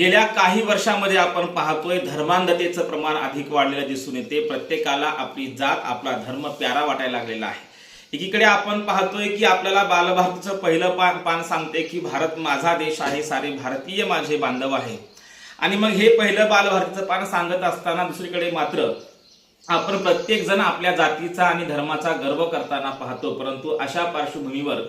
गेल्या काही वर्षामध्ये आपण पाहतोय धर्मांधतेचं प्रमाण अधिक वाढलेलं दिसून येते. प्रत्येकाला आपली जात आपला धर्म प्यारा वाटायला लागलेला आहे. एकीकडे आपण पाहतोय की आपल्याला बालभारतीचं पहिलं पान पान सांगते की भारत माझा देश आहे सारे भारतीय माझे बांधव आहे. आणि मग हे पहिलं बालभारतीचं पान सांगत असताना दुसरीकडे मात्र आपण प्रत्येक जण आपल्या जातीचा आणि धर्माचा गर्व करताना पाहतो. परंतु अशा पार्श्वभूमीवर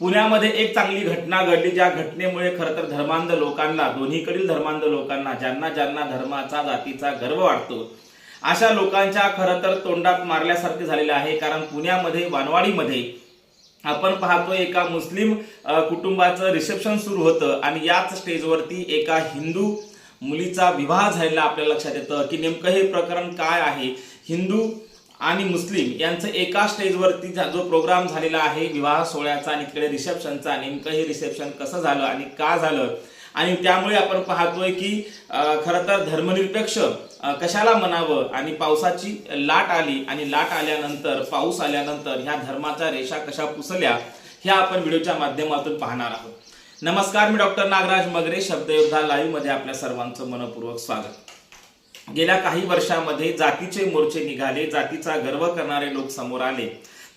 पुण्यामध्ये एक चांगली घटना घडली ज्या घटनेमुळे खरं तर धर्मांध लोकांना दोन्हीकडील धर्मांध लोकांना ज्यांना ज्यांना धर्माचा जातीचा गर्व वाटतो अशा लोकांच्या खरं तर तोंडात मारल्यासारखे झालेले आहे. कारण पुण्यामध्ये वानवाडीमध्ये आपण पाहतोय एका मुस्लिम कुटुंबाचं रिसेप्शन सुरू होतं आणि याच स्टेजवरती एका हिंदू मुलीचा विवाह झालेला आपल्या लक्षात येतं की नेमकं हे प्रकरण काय आहे? हिंदू आणि मुस्लिम यांचं एका स्टेजवरती जो प्रोग्राम झालेला आहे विवाह सोहळ्याचा आणि तिकडे रिसेप्शनचा नेमकं हे रिसेप्शन कसं झालं आणि का झालं? आणि त्यामुळे आपण पाहतोय की खरं तर धर्मनिरपेक्ष कशाला म्हणावं? आणि पावसाची लाट आली आणि लाट आल्यानंतर पाऊस आल्यानंतर ह्या धर्माच्या रेषा कशा पुसल्या ह्या आपण व्हिडिओच्या माध्यमातून पाहणार आहोत. नमस्कार मी डॉक्टर नागराज मगरे शब्दयोद्धा लाईव्हमध्ये आपल्या सर्वांचं मनपूर्वक स्वागत. गेल्या काही वर्षामध्ये जातीचे मोर्चे निघाले जातीचा गर्व करणारे लोक समोर आले.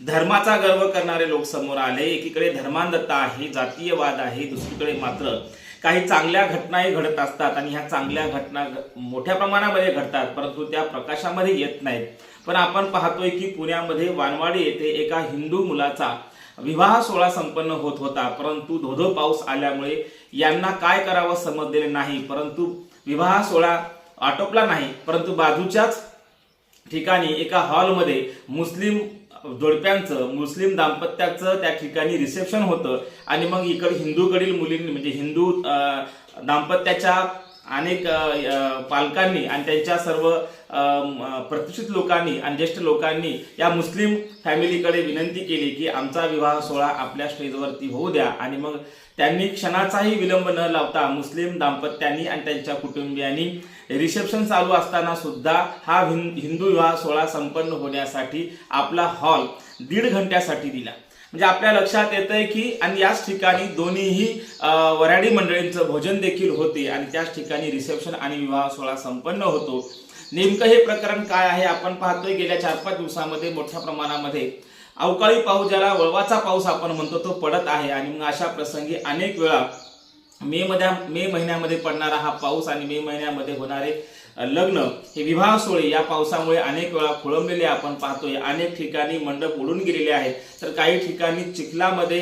धर्माचा गर्व करणारे लोक समोर आले. एकीकडे धर्मांधता आहे जातीयवाद आहे दुसरीकडे मात्र काही चांगल्या घटनाही घडत असतात आणि ह्या चांगल्या घटना मोठ्या प्रमाणामध्ये घडतात परंतु त्या प्रकाशामध्ये येत नाहीत. पण आपण पाहतोय की पुण्यामध्ये वानवाडी येथे एका हिंदू मुलाचा विवाह सोहळा संपन्न होत होता. परंतु धोधो पाऊस आल्यामुळे यांना काय करावं समजलेले नाही. परंतु विवाह सोहळा आटोपला नाही परंतु बाजूच्याच ठिकाणी एका हॉलमध्ये मुस्लिम जोडप्यांचं मुस्लिम दाम्पत्याचं त्या ठिकाणी रिसेप्शन होतं. आणि मग इकडे हिंदूकडील मुलींनी म्हणजे हिंदू दाम्पत्याच्या अनेक पालकांनी आणि त्यांच्या सर्व प्रतिष्ठित लोकांनी आणि ज्येष्ठ लोकांनी या मुस्लिम फॅमिलीकडे विनंती केली की आमचा विवाह सोहळा आपल्या स्टेजवरती होऊ द्या. आणि मग त्यांनी क्षणाचाही विलंब न लावता मुस्लिम दाम्पत्यांनी आणि त्यांच्या कुटुंबियांनी रिसेप्शन चालू असताना सुद्धा हा हिंदू विवाह सोहळा संपन्न होण्यासाठी आपला हॉल दीड घंट्यासाठी दिला. म्हणजे आपल्या लक्षात येतंय की आणि याच ठिकाणी दोन्हीही वऱ्हाडी मंडळींचं भोजन देखील होते आणि त्याच ठिकाणी रिसेप्शन आणि विवाह सोहळा संपन्न होतो. नेमकं हे प्रकरण काय आहे आपण पाहतोय गेल्या चार पाच दिवसामध्ये मोठ्या प्रमाणामध्ये. अवकाळी पाऊस ज्याला वळवाचा पाऊस आपण म्हणतो तो पडत आहे आणि मग अशा प्रसंगी अनेक वेळा मे मध्ये मे महिन्यामध्ये पडणारा हा पाऊस आणि मे महिन्यामध्ये होणारे लग्न हे विवाह सोहळे या पावसामुळे अनेक वेळा खोळंबलेले आपण पाहतोय. अनेक ठिकाणी मंडप उडून गेलेले आहेत. तर काही ठिकाणी चिखलामध्ये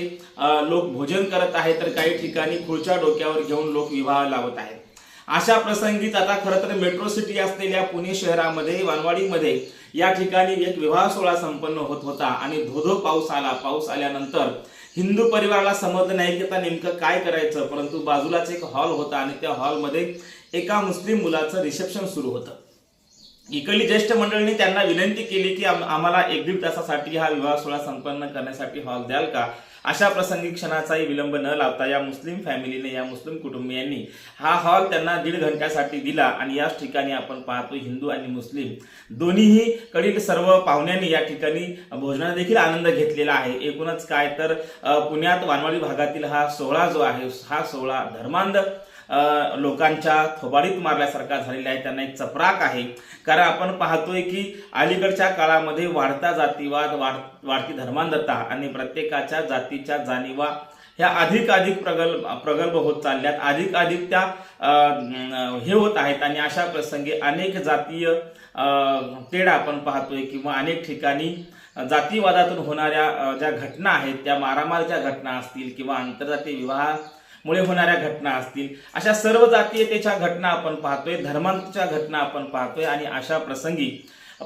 लोक भोजन करत आहेत. तर काही ठिकाणी खुर्च्या डोक्यावर घेऊन लोक विवाह लावत आहेत. अशा प्रसंगीत आता खरं तर मेट्रो सिटी असलेल्या पुणे शहरामध्ये वानवाडीमध्ये या ठिकाणी एक विवाह सोहळा संपन्न होत होता आणि धोधो पाऊस आला. पाऊस आल्यानंतर हिंदू परिवाराला समजलं नाही की आता नेमकं काय करायचं परंतु बाजूलाच एक हॉल होता आणि त्या हॉलमध्ये एका मुस्लिम मुलाचं रिसेप्शन सुरू होतं. इकडली ज्येष्ठ मंडळींनी त्यांना विनंती केली की आम्हाला एक दीड तासासाठी हा विवाह सोहळा संपन्न करण्यासाठी हॉल द्याल का? अशा प्रसंगी क्षणाचाही विलंब न लावता या मुस्लिम फॅमिलीने या मुस्लिम कुटुंबियांनी हा हॉल त्यांना दीड घंट्यासाठी दिला आणि याच ठिकाणी आपण पाहतो हिंदू आणि मुस्लिम. दोन्हीही कडील सर्व पाहुण्यांनी या ठिकाणी भोजनात देखील आनंद घेतलेला आहे. एकूणच काय तर पुण्यात वानवाडी भागातील हा सोहळा जो आहे हा सोहळा धर्मांध लोकांच्या थोबाडीत मारल्यासारखा झालेला आहे. त्यांना एक चपराक आहे. कारण आपण पाहतोय की अलीकडच्या काळामध्ये वाढता जातीवाद वाढ वाढती धर्मांधता आणि प्रत्येकाच्या जातीच्या जाणीवा ह्या अधिक अधिक प्रगल्भ प्रगल्भ होत चालल्यात. अधिक अधिक त्या हे होत आहेत आणि अशा प्रसंगी अनेक जातीय तेढा तेढ आपण पाहतोय किंवा अनेक ठिकाणी जातीवादातून होणाऱ्या ज्या घटना आहेत त्या मारामारच्या घटना असतील किंवा आंतरजातीय विवाह मुळे होणाऱ्या घटना असतील. अशा सर्व जातीयतेच्या घटना आपण पाहतोय धर्मांच्या घटना आपण पाहतोय आणि अशा प्रसंगी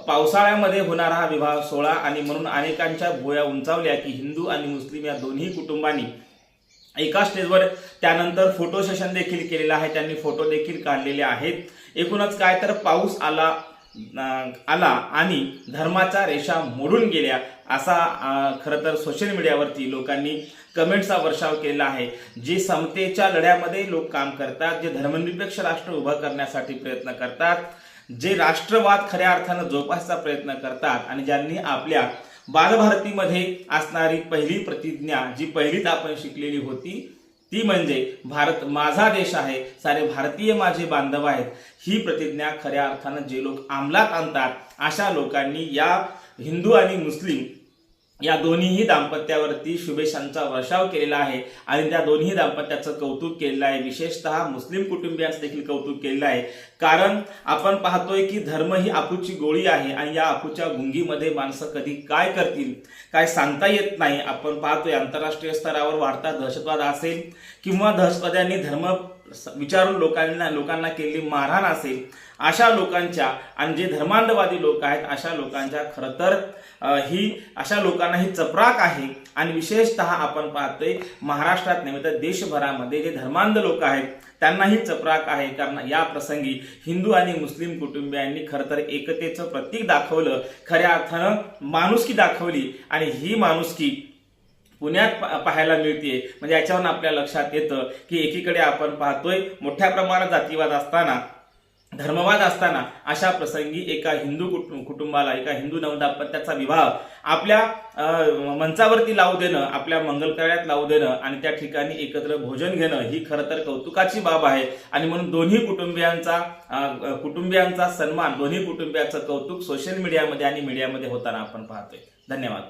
पावसाळ्यामध्ये होणारा हा विवाह सोहळा आणि म्हणून अनेकांच्या भोया उंचावल्या की हिंदू आणि मुस्लिम या दोन्ही कुटुंबांनी एका स्टेजवर त्यानंतर फोटो सेशन देखील केलेलं आहे. त्यांनी फोटो देखील काढलेले आहेत. एकूणच काय तर पाऊस आला आला आणि धर्माच्या रेषा मोडून गेल्या असा खरं तर सोशल मीडियावरती लोकांनी कमेंट्सचा वर्षाव केलेला आहे. जे समतेच्या लढ्यामध्ये लोक काम करतात जे धर्मनिरपेक्ष राष्ट्र उभं करण्यासाठी प्रयत्न करतात जे राष्ट्रवाद खऱ्या अर्थानं जोपासचा प्रयत्न करतात आणि ज्यांनी आपल्या बालभारतीमध्ये असणारी पहिली प्रतिज्ञा जी पहिलीच आपण शिकलेली होती ती म्हणजे भारत माझा देश आहे सारे भारतीय माझे बांधव आहेत. ही प्रतिज्ञा खऱ्या अर्थानं जे लोक अंमलात आणतात अशा लोकांनी या हिंदू आणि मुस्लिम या दोन्हीही दाम्पत्यावरती शुभेच्छांचा वर्षाव केलेला आहे. आणि त्या दोन्ही दाम्पत्याचं कौतुक केलेलं आहे. विशेषतः मुस्लिम कुटुंबियांचं देखील कौतुक केलेलं आहे. कारण आपण पाहतोय की धर्म ही आपूची गोळी आहे आणि या आपूच्या गुंगीमध्ये माणसं कधी काय करतील काय सांगता येत नाही. आपण पाहतोय आंतरराष्ट्रीय स्तरावर वाढता दहशतवाद असेल किंवा दहशतवाद्यांनी धर्म विचारून लोकांना लोकांना केलेली मारहाण असेल अशा लोकांच्या आणि जे धर्मांधवादी लोक आहेत अशा लोकांच्या खरं तर ही अशा लोकांना ही चपराक आहे. आणि विशेषतः आपण पाहतोय महाराष्ट्रात नव्हे तर देशभरामध्ये जे धर्मांध लोक आहेत त्यांनाही चपराक आहे. कारण या प्रसंगी हिंदू आणि मुस्लिम कुटुंबियांनी खरं तर एकतेचं प्रतीक दाखवलं. खऱ्या अर्थानं माणुसकी दाखवली. आणि ही माणुसकी पुण्यात पाहायला मिळते म्हणजे याच्यावरून आपल्या लक्षात येतं की एकीकडे आपण पाहतोय मोठ्या प्रमाणात जातीवाद असताना धर्मवाद असताना अशा प्रसंगी एका हिंदू कुटुंबाला एका हिंदू नवदाम्पत्याचा विवाह आपल्या मंचावरती लावू देणं आपल्या मंगलकार्यात लावू देणं आणि त्या ठिकाणी एकत्र भोजन घेणं ही खरं तर कौतुकाची बाब आहे. आणि म्हणून दोन्ही कुटुंबियांचा कुटुंबियांचा सन्मान दोन्ही कुटुंबियांचं कौतुक सोशल मीडियामध्ये आणि मीडियामध्ये होताना आपण पाहतोय. धन्यवाद.